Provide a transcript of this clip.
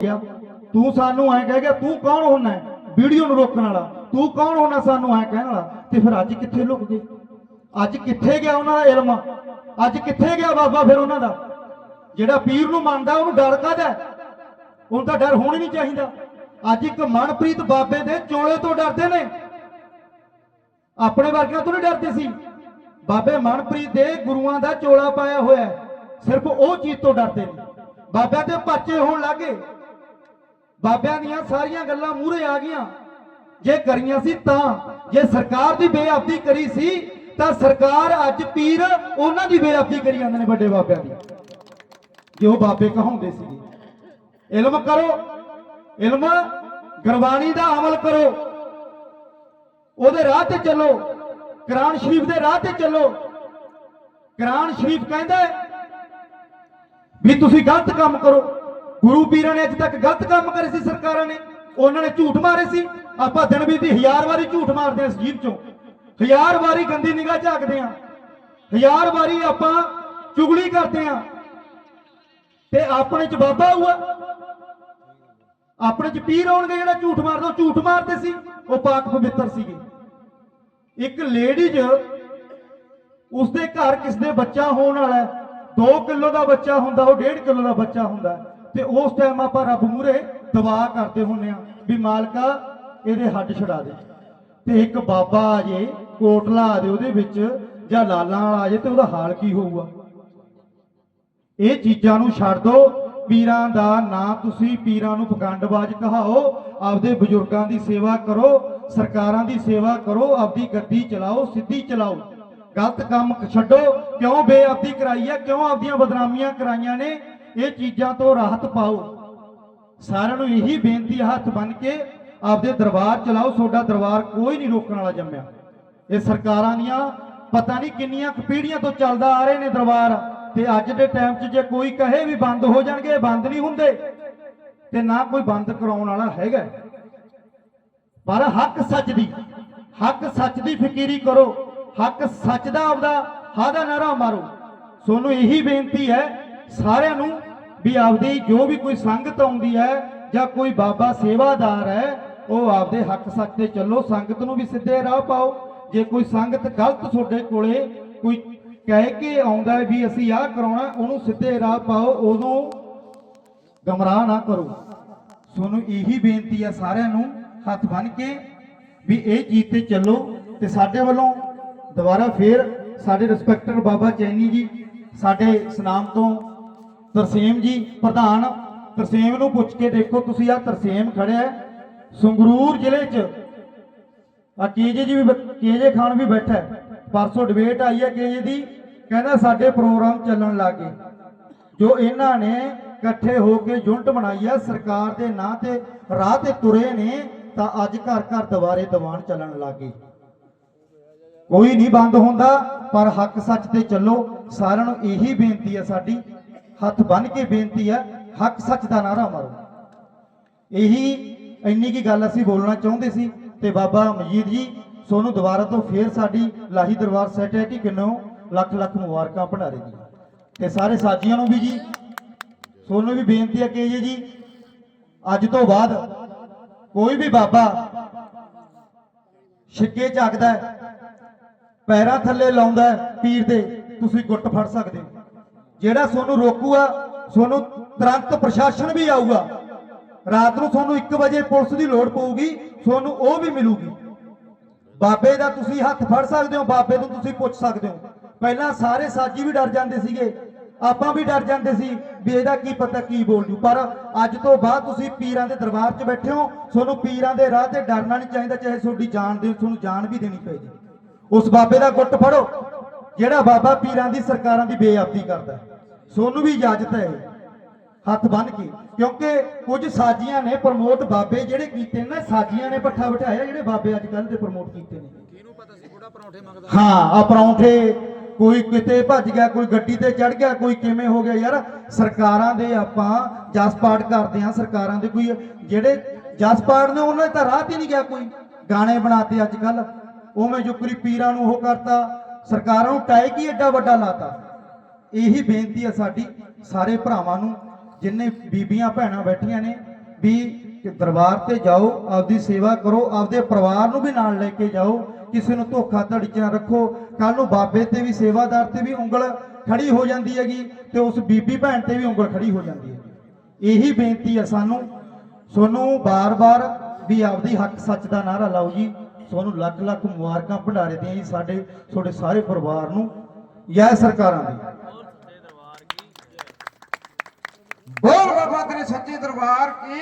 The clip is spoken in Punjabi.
ਤੂੰ ਸਾਨੂੰ ਐ ਕਹਿ ਗਿਆ ਤੂੰ ਕੌਣ ਹੁੰਨਾ ਵੀਡੀਓ ਨੂੰ ਰੋਕਣ ਵਾਲਾ। ਤੂੰ ਕੌਣ ਹੁੰਨਾ ਸਾਨੂੰ ਐ ਕਹਿਣ ਵਾਲਾ? ਤੇ ਫਿਰ ਅੱਜ ਕਿੱਥੇ ਲੁਕ ਗਏ? ਅੱਜ ਕਿੱਥੇ ਗਿਆ ਉਹਨਾਂ ਦਾ ਇਲਮ? ਅੱਜ ਕਿੱਥੇ ਗਿਆ ਬਾਬਾ ਫਿਰ ਉਹਨਾਂ ਦਾ? ਜਿਹੜਾ ਪੀਰ ਨੂੰ ਮੰਨਦਾ, ਉਹਨੂੰ ਡਰ ਕਾਹਦਾ ਉਹਨੂੰ ਤਾਂ ਡਰ ਹੋਣਾ ਨਹੀਂ ਚਾਹੀਦਾ। ਅੱਜ ਇੱਕ ਮਨਪ੍ਰੀਤ ਬਾਬੇ ਦੇ ਚੋਲੇ ਤੋਂ ਡਰਦੇ ਨੇ। ਆਪਣੇ ਵਰਗਿਆਂ ਤੋਂ ਨਹੀਂ ਡਰਦੇ ਸੀ। ਬਾਬੇ ਮਨਪ੍ਰੀਤ ਦੇ ਗੁਰੂਆਂ ਦਾ ਚੋਲਾ ਪਾਇਆ ਹੋਇਆ ਸਿਰਫ ਉਹ ਚੀਜ਼ ਤੋਂ ਡਰਦੇ ਨੇ। ਬਾਬਿਆਂ ਤੇ ਪਰਚੇ ਹੋਣ ਲੱਗੇ ਬਾਬਿਆਂ ਦੀਆਂ ਸਾਰੀਆਂ ਗੱਲਾਂ ਮੂਹਰੇ ਆ ਗਈਆਂ। ਜੇ ਕਰੀਆਂ ਸੀ ਤਾਂ, ਜੇ ਸਰਕਾਰ ਦੀ ਬੇਅਬਦੀ ਕਰੀ ਸੀ, ਤਾਂ ਸਰਕਾਰ ਅੱਜ ਪੀਰ ਉਹਨਾਂ ਦੀ ਬੇਅਬਦੀ ਕਰੀ ਜਾਂਦੇ ਨੇ ਵੱਡੇ ਬਾਬਿਆਂ ਦੀ। ਉਹ ਬਾਬੇ ਕਹਾਉਂਦੇ ਸੀ ਇਲਮ ਕਰੋ, ਇਲਮ ਗੁਰਬਾਣੀ ਦਾ ਅਮਲ ਕਰੋ, ਉਹਦੇ ਰਾਹ ਤੇ ਚੱਲੋ, ਕੁਰਾਨ ਸ਼ਰੀਫ ਦੇ ਰਾਹ ਤੇ ਚੱਲੋ। ਕੁਰਾਨ ਸ਼ਰੀਫ ਕਹਿੰਦਾ ਵੀ ਤੁਸੀਂ ਗਲਤ ਕੰਮ ਕਰੋ। ਗੁਰੂ ਪੀਰਾਂ ਨੇ ਅੱਜ ਤੱਕ ਗਲਤ ਕੰਮ ਕਰੇ ਸੀ ਸਰਕਾਰਾਂ ਨੇ। ਉਹਨਾਂ ਨੇ ਝੂਠ ਮਾਰੇ ਸੀ। ਆਪਾਂ ਦਿਨ ਵੀ ਦੀ ਹਜ਼ਾਰ ਵਾਰੀ ਝੂਠ ਮਾਰਦੇ ਹਾਂ ਇਸ ਜੀਭ ਚੋਂ। ਹਜ਼ਾਰ ਵਾਰੀ ਗੰਦੀ ਨਿਗਾਹ ਝਾਕਦੇ ਹਾਂ। ਹਜ਼ਾਰ ਵਾਰੀ ਆਪਾਂ ਚੁਗਲੀ ਕਰਦੇ ਹਾਂ। ਤੇ ਆਪਣੇ ਚ ਬਾਬਾ ਹੁਆ ਆਪਣੇ ਚ ਪੀਰ ਆਉਣਗੇ ਜਿਹੜਾ ਝੂਠ ਮਾਰਦਾ, ਉਹ ਝੂਠ ਮਾਰਦੇ ਸੀ। ਉਹ ਪਾਕ ਪਵਿੱਤਰ ਸੀਗੇ। ਇੱਕ ਲੇਡੀਜ਼ ਉਸਦੇ ਘਰ ਕਿਸ ਦੇ ਬੱਚਾ ਹੋਣ ਵਾਲਾ ਹੈ? 2 ਕਿਲੋ ਦਾ ਬੱਚਾ ਹੁੰਦਾ, ਉਹ 1.5 ਕਿਲੋ ਦਾ ਬੱਚਾ ਹੁੰਦਾ ਤੇ ਉਸ ਟਾਈਮ ਆਪਾਂ ਰੱਬ ਮੂਰੇ ਦੁਆ ਕਰਦੇ ਹੁੰਨੇ ਆ ਵੀ ਮਾਲਕਾ ਇਹਦੇ ਹੱਡ ਛਡਾ ਦੇ। ਤੇ ਇੱਕ ਬਾਬਾ ਆ ਜੇ, ਕੋਟਲਾ ਆ ਜੇ, ਉਹਦੇ ਵਿੱਚ ਜਾਂ ਲਾਲਾਂ ਵਾਲਾ ਆ ਜੇ ਤੇ ਉਹਦਾ ਹਾਲ ਕੀ ਹੋਊਗਾ? ਇਹ ਚੀਜ਼ਾਂ ਨੂੰ ਛੱਡ ਦਿਓ ਪੀਰਾਂ ਦਾ ਨਾਂ ਤੁਸੀਂ ਪੀਰਾਂ ਨੂੰ ਪਖੰਡਬਾਜ਼ ਕਹਾਓ। ਆਪਦੇ ਬਜ਼ੁਰਗਾਂ ਦੀ ਸੇਵਾ ਕਰੋ, ਸਰਕਾਰਾਂ ਦੀ ਸੇਵਾ ਕਰੋ, ਆਪਦੀ ਗੱਡੀ ਚਲਾਓ, ਸਿੱਧੀ ਚਲਾਓ। ਗਲਤ ਕੰਮ ਛੱਡੋ। ਕਿਉਂ ਬੇਅਬਦੀ ਕਰਾਈ ਹੈ ਕਿਉਂ ਆਪਦੀਆਂ ਬਦਨਾਮੀਆਂ ਕਰਾਈਆਂ ਨੇ? ਇਹ ਚੀਜ਼ਾਂ ਤੋਂ ਰਾਹਤ ਪਾਓ। ਸਾਰਿਆਂ ਨੂੰ ਇਹੀ ਬੇਨਤੀ ਹੱਥ ਬੰਨ ਕੇ ਆਪਦੇ ਦਰਬਾਰ ਚਲਾਓ। ਤੁਹਾਡਾ ਦਰਬਾਰ ਕੋਈ ਨਹੀਂ ਰੋਕਣ ਵਾਲਾ ਜੰਮਿਆ। ਇਹ ਸਰਕਾਰਾਂ ਦੀਆਂ ਪਤਾ ਨਹੀਂ ਕਿੰਨੀਆਂ ਕੁ ਤੋਂ ਚੱਲਦਾ ਆ ਰਹੇ ਨੇ ਦਰਬਾਰ। ਤੇ ਅੱਜ ਦੇ ਟਾਈਮ 'ਚ ਜੇ ਕੋਈ ਕਹੇ ਵੀ ਬੰਦ ਹੋ ਜਾਣਗੇ ਬੰਦ ਨਹੀਂ ਹੁੰਦੇ। ਤੇ ਨਾ ਕੋਈ ਬੰਦ ਕਰਾਉਣ ਵਾਲਾ ਹੈਗਾ। ਪਰ ਹੱਕ ਸੱਚ ਦੀ, ਹੱਕ ਸੱਚ ਦੀ ਫਕੀਰੀ ਕਰੋ। ਹੱਕ ਸੱਚ ਦਾ ਆਪਦਾ ਹਾਦਾ ਨਾਰਾ ਮਾਰੋ। ਸੋਨੂੰ ਇਹੀ ਬੇਨਤੀ ਹੈ ਸਾਰਿਆਂ ਨੂੰ ਵੀ ਆਪਦੀ ਜੋ ਵੀ ਕੋਈ ਸੰਗਤ ਆਉਂਦੀ ਹੈ ਜਾਂ ਕੋਈ ਬਾਬਾ ਸੇਵਾਦਾਰ ਹੈ, ਉਹ ਆਪਦੇ ਹੱਕ ਸੱਚ ਤੇ ਚੱਲੋ, ਸੰਗਤ ਨੂੰ ਵੀ ਸਿੱਧੇ ਰਾਹ ਪਾਓ। ਜੇ ਕੋਈ ਸੰਗਤ ਗਲਤ ਤੁਹਾਡੇ ਕੋਲੇ ਕੋਈ ਕਹਿ ਕੇ ਆਉਂਦਾ ਵੀ ਅਸੀਂ ਆਹ ਕਰਾਉਣਾ, ਉਹਨੂੰ ਸਿੱਧੇ ਰਾਹ ਪਾਓ, ਉਹਨੂੰ ਗਮਰਾਹ ਨਾ ਕਰੋ। ਤੁਹਾਨੂੰ ਇਹੀ ਬੇਨਤੀ ਹੈ ਸਾਰਿਆਂ ਨੂੰ, ਹੱਥ ਬੰਨ ਕੇ ਵੀ ਇਹ ਚੀਜ਼ ਤੇ ਚੱਲੋ ਤੇ ਸਾਡੇ ਵੱਲੋਂ ਦੁਬਾਰਾ ਫੇਰ ਸਾਡੇ ਰਿਸਪੈਕਟਡ ਬਾਬਾ ਚੈਨੀ ਜੀ, ਸਾਡੇ ਸਨਾਮ ਤੋਂ ਤਰਸੇਮ ਜੀ, ਪ੍ਰਧਾਨ ਤਰਸੇਮ ਨੂੰ ਪੁੱਛ ਕੇ ਦੇਖੋ, ਤੁਸੀਂ ਆ ਤਰਸੇਮ ਖੜਿਆ ਸੰਗਰੂਰ ਜ਼ਿਲ੍ਹੇ 'ਚ ਆ ਕੇਜੇ ਜੀ ਵੀ ਬ- ਕੇਜੇ ਖਾਨ ਵੀ ਬੈਠਾ ਪਰਸੋਂ ਡਿਬੇਟ ਆਈ ਹੈ ਕੇਜੇ ਦੀ, ਕਹਿੰਦਾ ਸਾਡੇ ਪ੍ਰੋਗਰਾਮ ਚੱਲਣ ਲੱਗੇ। ਜੋ ਇਹਨਾਂ ਨੇ ਇਕੱਠੇ ਹੋ ਕੇ ਯੂਨਿਟ ਬਣਾਈ ਹੈ, ਸਰਕਾਰ ਦੇ ਨਾਂ ਤੇ ਰਾਹ ਤੇ ਤੁਰੇ ਨੇ, ਤਾਂ ਅੱਜ ਘਰ ਘਰ ਦੁਬਾਰੇ ਦੀਵਾਨ ਚੱਲਣ ਲੱਗੇ। ਕੋਈ ਨਹੀਂ ਬੰਦ ਹੁੰਦਾ, ਪਰ ਹੱਕ ਸੱਚ ਤੇ ਚੱਲੋ, ਸਾਰਿਆਂ ਨੂੰ ਇਹੀ ਬੇਨਤੀ ਹੈ ਸਾਡੀ ਹੱਥ ਬੰਨ ਕੇ ਬੇਨਤੀ ਹੈ, ਹੱਕ ਸੱਚ ਦਾ ਨਾਰਾ ਮਾਰੋ। ਇਹੀ ਇੰਨੀ ਕੀ ਗੱਲ ਅਸੀਂ ਬੋਲਣਾ ਚਾਹੁੰਦੇ ਸੀ ਤੇ ਬਾਬਾ ਮਜੀਦ ਜੀ, ਸੋਨੂੰ ਦੁਬਾਰਾ ਤੋਂ ਫੇਰ ਸਾਡੀ ਲਾਹੀ ਦਰਬਾਰ ਸੈਟੇਟੀ ਕਿੰਨੋਂ ਲੱਖ ਲੱਖ ਮੁਬਾਰਕਾਂ ਭੰਡਾਰੇ ਜੀ ਤੇ ਸਾਰੇ ਸਾਜੀਆਂ ਨੂੰ ਵੀ ਜੀ, ਸੋਨੂੰ ਵੀ ਬੇਨਤੀ ਹੈ ਕਿ ਜੀ ਜੀ, ਅੱਜ ਤੋਂ ਬਾਅਦ ਕੋਈ ਵੀ ਬਾਬਾ ਛਿੱਕੇ ਚੱਕਦਾ ਪੈਰਾਂ ਥੱਲੇ ਲਾਉਂਦਾ ਪੀਰ ਦੇ, ਤੁਸੀਂ ਗੁੱਟ ਫੜ ਸਕਦੇ ਹੋ। ਜਿਹੜਾ ਤੁਹਾਨੂੰ ਰੋਕੂਗਾ, ਤੁਹਾਨੂੰ ਤੁਰੰਤ ਪ੍ਰਸ਼ਾਸਨ ਵੀ ਆਊਗਾ। ਰਾਤ ਨੂੰ ਤੁਹਾਨੂੰ 1 ਵਜੇ ਪੁਲਿਸ ਦੀ ਲੋੜ ਪਊਗੀ, ਤੁਹਾਨੂੰ ਉਹ ਵੀ ਮਿਲੂਗੀ। ਬਾਬੇ ਦਾ ਤੁਸੀਂ ਹੱਥ ਫੜ ਸਕਦੇ ਹੋ, ਬਾਬੇ ਤੋਂ ਤੁਸੀਂ ਪੁੱਛ ਸਕਦੇ ਹੋ। ਪਹਿਲਾਂ ਸਾਰੇ ਸਾਜੀ ਵੀ ਡਰ ਜਾਂਦੇ ਸੀਗੇ, ਆਪਾਂ ਵੀ ਡਰ ਜਾਂਦੇ ਸੀ ਵੀ ਇਹਦਾ ਕੀ ਪਤਾ ਕੀ ਬੋਲ ਜੂ। ਪਰ ਅੱਜ ਤੋਂ ਬਾਅਦ ਤੁਸੀਂ ਪੀਰਾਂ ਦੇ ਦਰਬਾਰ 'ਚ ਬੈਠੇ ਹੋ, ਤੁਹਾਨੂੰ ਪੀਰਾਂ ਦੇ ਰਾਹ ਤੇ ਡਰਨਾ ਨਹੀਂ ਚਾਹੀਦਾ, ਚਾਹੇ ਤੁਹਾਡੀ ਜਾਨ ਦੇ, ਤੁਹਾਨੂੰ ਜਾਨ ਵੀ ਦੇਣੀ ਪੈ ਜੇ ਉਸ ਬਾਬੇ ਦਾ ਗੁੱਟ ਫੜੋ, ਜਿਹੜਾ ਬਾਬਾ ਪੀਰਾਂ ਦੀ ਸਰਕਾਰਾਂ ਦੀ ਬੇਅਬਦੀ ਕਰਦਾ ਤੁਹਾਨੂੰ ਵੀ ਇਜਾਜ਼ਤ ਹੈ। ਹੱਥ ਬੰਨ ਕੇ। ਕਿਉਂਕਿ ਕੁਝ ਸਾਜੀਆਂ ਨੇ ਪ੍ਰਮੋਟ ਬਾਬੇ ਜਿਹੜੇ ਕੀਤੇ ਨੇ ਸਾਜੀਆਂ ਨੇ ਪੱਠਾ ਬਿਠਾਇਆ ਜਿਹੜੇ ਬਾਬੇ ਅੱਜ ਕੱਲ੍ਹ ਦੇ ਪ੍ਰਮੋਟ ਕੀਤੇ ਨੇ। ਕਿਹਨੂੰ ਪਤਾ ਸੀ? ਬੁੜਾ ਪਰੌਂਠੇ ਮੰਗਦਾ। ਹਾਂ ਆ ਪਰੌਂਠੇ ਕੋਈ ਕਿਤੇ ਭੱਜ ਗਿਆ ਕੋਈ ਗੱਡੀ ਤੇ ਚੜ ਗਿਆ ਕੋਈ ਕਿਵੇਂ ਹੋ ਗਿਆ ਯਾਰ? ਸਰਕਾਰਾਂ ਦੇ ਆਪਾਂ ਜਸ ਪਾਠ ਕਰਦੇ ਆ ਸਰਕਾਰਾਂ ਦੇ ਕੋਈ ਜਿਹੜੇ ਜਸ ਪਾਠ ਨੇ ਉਹਨਾਂ ਤਾਂ ਰਾਹ ਤੇ ਨਹੀਂ ਗਿਆ ਕੋਈ। ਗਾਣੇ ਬਣਾਤੇ ਅੱਜ ਕੱਲ ਉਵੇਂ ਜੁਕਰੀ ਪੀਰਾਂ ਨੂੰ ਉਹ ਕਰਤਾ। ਸਰਕਾਰਾਂ ਨੂੰ ਟੈਕ ਹੀ ਐਡਾ ਵੱਡਾ ਲਾਤਾ। ਇਹੀ ਬੇਨਤੀ ਹੈ ਸਾਡੀ ਸਾਰੇ ਭਰਾਵਾਂ ਨੂੰ, ਜਿੰਨੇ ਬੀਬੀਆਂ ਭੈਣਾਂ ਬੈਠੀਆਂ ਨੇ, ਵੀ ਦਰਬਾਰ ਤੇ ਜਾਓ, ਆਪਦੀ ਸੇਵਾ ਕਰੋ, ਆਪਦੇ ਪਰਿਵਾਰ ਨੂੰ ਵੀ ਨਾਲ ਲੈ ਕੇ ਜਾਓ, ਕਿਸੇ ਨੂੰ ਧੋਖਾ ਧੜੀ ਚ ਨਾ ਰੱਖੋ। ਕੱਲ ਨੂੰ ਬਾਬੇ ਤੇ ਵੀ, ਸੇਵਾਦਾਰ ਤੇ ਵੀ ਉਂਗਲ ਖੜੀ ਹੋ ਜਾਂਦੀ ਹੈਗੀ ਤੇ ਉਸ ਬੀਬੀ ਭੈਣ ਤੇ ਵੀ ਉਂਗਲ ਖੜੀ ਹੋ ਜਾਂਦੀ ਹੈ ਇਹੀ ਬੇਨਤੀ ਹੈ ਸਾਨੂੰ। ਤੁਹਾਨੂੰ ਬਾਰ-ਬਾਰ ਵੀ ਆਪਦੀ ਹੱਕ ਸੱਚ ਦਾ ਨਾਰਾ ਲਾਓ ਜੀ। ਤੁਹਾਨੂੰ ਲੱਖ ਲੱਖ ਮੁਬਾਰਕਾਂ ਭੰਡਾਰੇ ਦੀਆਂ ਜੀ ਸਾਡੇ, ਤੁਹਾਡੇ ਸਾਰੇ ਪਰਿਵਾਰ ਨੂੰ, ਜੈ ਸਰਕਾਰਾਂ ਦੀ। ਬੋਲ ਬਾਬਾ ਤੇਰੇ ਸੱਚੇ ਦਰਬਾਰ ਕੀ